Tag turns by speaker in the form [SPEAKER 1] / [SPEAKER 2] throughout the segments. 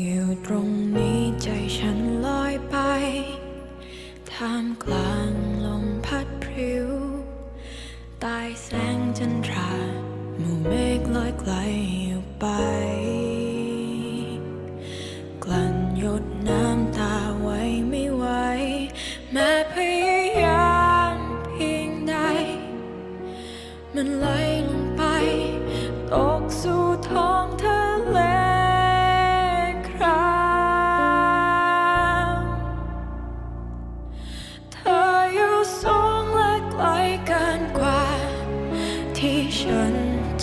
[SPEAKER 1] อยู่ตรงนี้ใจฉันลอยไป ท่ามกลางลมพัดพริ้วใต้แสงจันทราหมู่เมฆลอยไกลอยู่ไป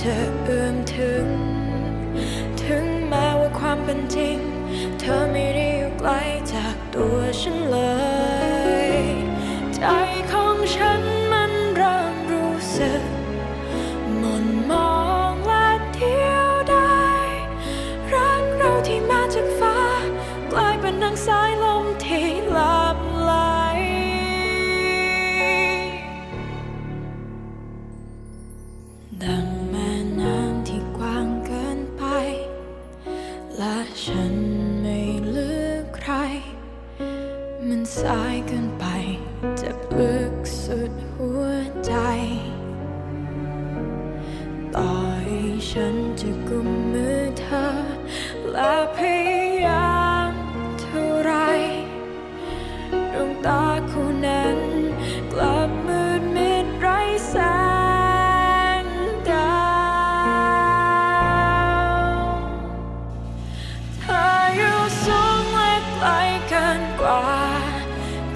[SPEAKER 1] นจะเอื้อมถึง ถึงแม้ว่าความเป็นจริง เธอไม่ได้อยู่ไกลจากตัวฉันเลย ใจของฉันมันเริ่มรู้สึกหมันมองและเดียวดายรักเราที่มาจากฟ้า กลายเป็นดังสายลมที่ลับไหลดัง มันสายเกินไปเจ็บลึกสุดหัวใจ ต่อให้ฉันจะกุม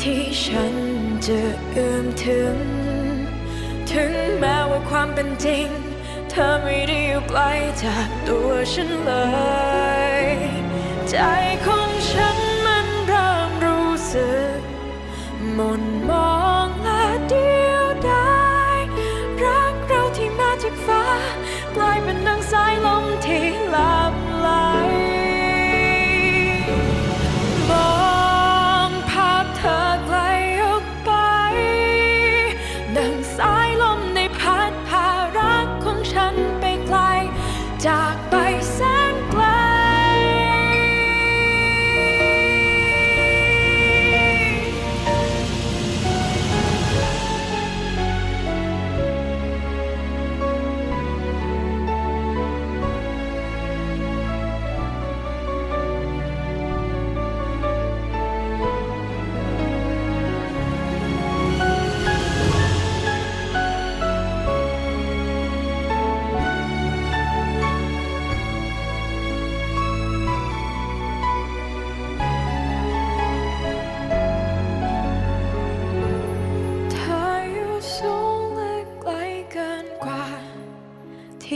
[SPEAKER 1] ที่ฉันจะเอื้อมถึง ถึงแม้ว่าความเป็นจริง เธอไม่ได้อยู่ไกลจากตัวฉันเลย ใจของฉันมันเริ่มรู้สึกหมนมอง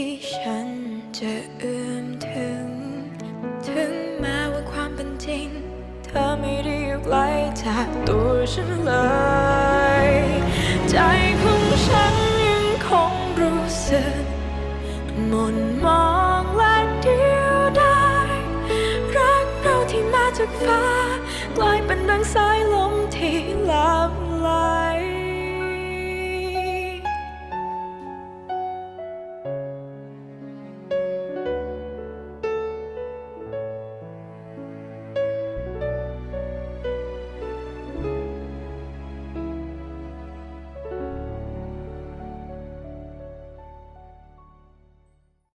[SPEAKER 1] ที่ฉันจะเอื้อมถึง ถึงแม้ว่าความเป็นจริง เธอไม่ได้อยู่ไกลจากตัวฉันเลย ใจของฉันยังคงรู้สึกหมนมองและเดียวดายรักเราที่มาจากฟ้ากลายเป็นดังสาย